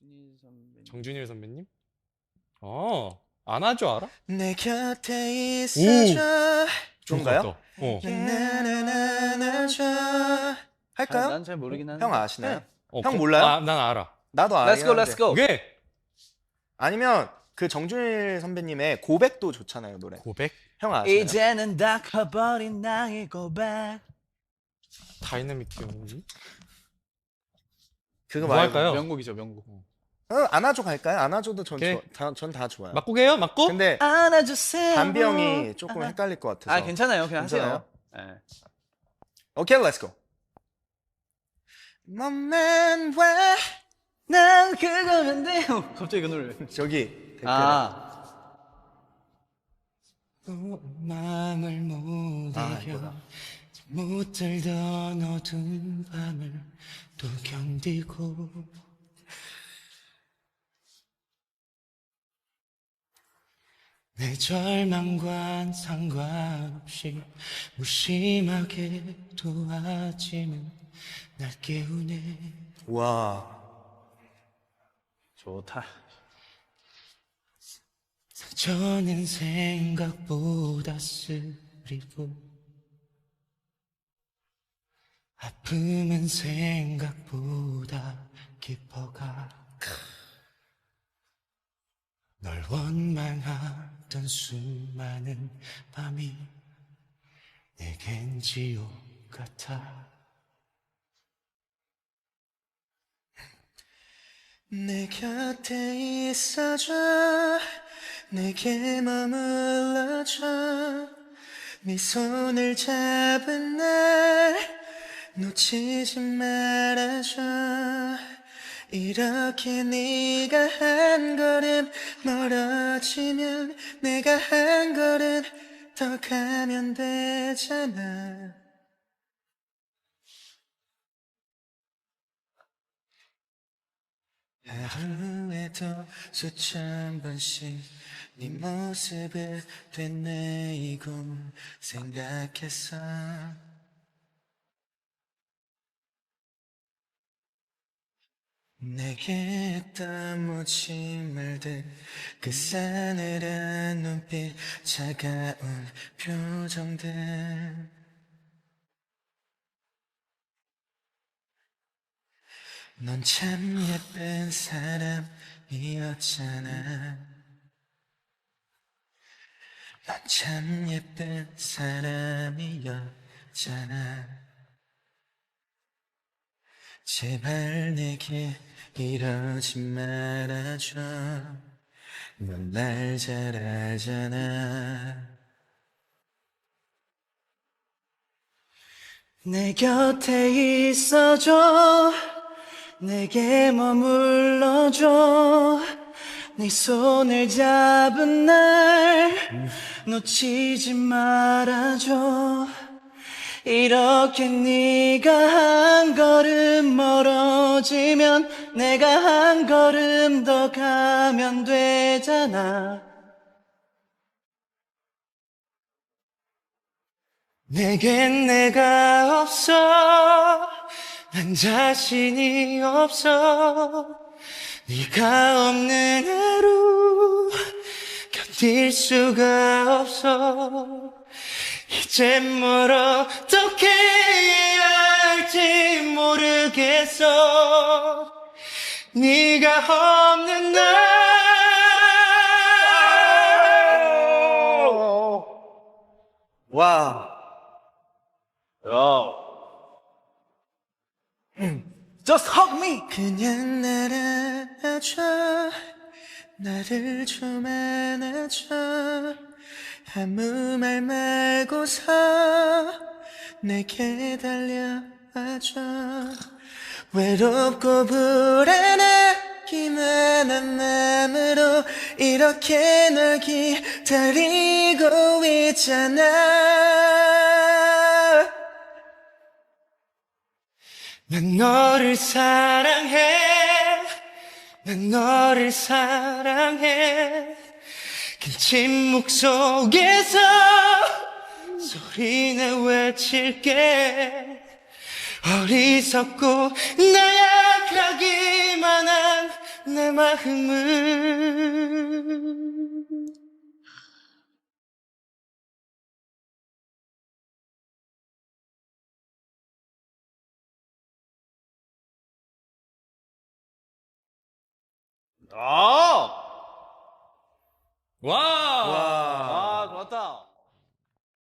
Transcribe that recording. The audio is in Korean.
정준일 선배님. 정준일 선배님? 어, 안아줘 알아? 내 곁에 있어줘. 좋은가요? 어. 나나나나나줘. 할까요? 난 잘 모르긴 하는데. 형 아시나요? 네. 어, 형 그- 몰라요? 아, 난 알아. 나도 알아요. Let's go, let's go. 오케이. 아니면 그 정준일 선배님의 고백도 좋잖아요 노래. 고백 형 아시나요? 이제는 다 커버린 나의 고백. 다이나믹 듀오니. 그거 뭐 말고 할까요? 명곡이죠, 명곡. 어, 안아줘 갈까요? 안아줘도 전 오케이. 전다 좋아요. 맞고게요? 맞고? 근데 안아주세요. 담비 형이 조금 헷갈릴 것 같아서. 아, 괜찮아요. 그냥 괜찮아요? 하세요. 네. 오케이, 렛츠 고. 맘만 왜 난 그거면 돼. 어, 갑자기 그 노래. 저기 댓글에 아, 마음을 못 아, 이거다. 못 들던 어두운 밤을 또 견디고. 내 절망과 상관없이 무심하게 도와지면 날 깨우네. 와. 좋다. 저는 생각보다 쓰리고 아픔은 생각보다 깊어가. 널 원망하던 수많은 밤이 내겐 지옥 같아. 내 곁에 있어줘. 내게 머물러줘. 네 손을 잡은 날 놓치지 말아줘. 이렇게 네가 한 걸음 멀어지면 내가 한 걸음 더 가면 되잖아. 하루에도 수천 번씩 네 모습을 되뇌이고 생각했어 내게 모진 말들 그 싸늘한 눈빛 차가운 표정들 넌 참 예쁜 사람이었잖아. 넌 참 예쁜 사람이었잖아. 제발 내게 이러지 말아줘. 넌 날 잘 알잖아. 내 곁에 있어줘. 내게 머물러줘. 네 손을 잡은 날 놓치지 말아줘. 이렇게 네가 한 걸음 멀어지면 내가 한 걸음 더 가면 되잖아. 내겐 내가 없어. 난 자신이 없어. 네가 없는 하루 견딜 수가 없어 이젠 뭘 어떻게 해야 할지 모르겠어. 네가 없는 날. 와. Just hug me. 그냥 날 안아줘. 나를 좀 안아줘. 아무 말 말고서 내게 달려와줘 외롭고 불안하기만 한 마음으로 이렇게 널 기다리고 있잖아. 난 너를 사랑해. 난 너를 사랑해. 긴 침묵 속에서 소리내 외칠게 어리석고 나약하기만 한 내 마음을 아! 와! 와.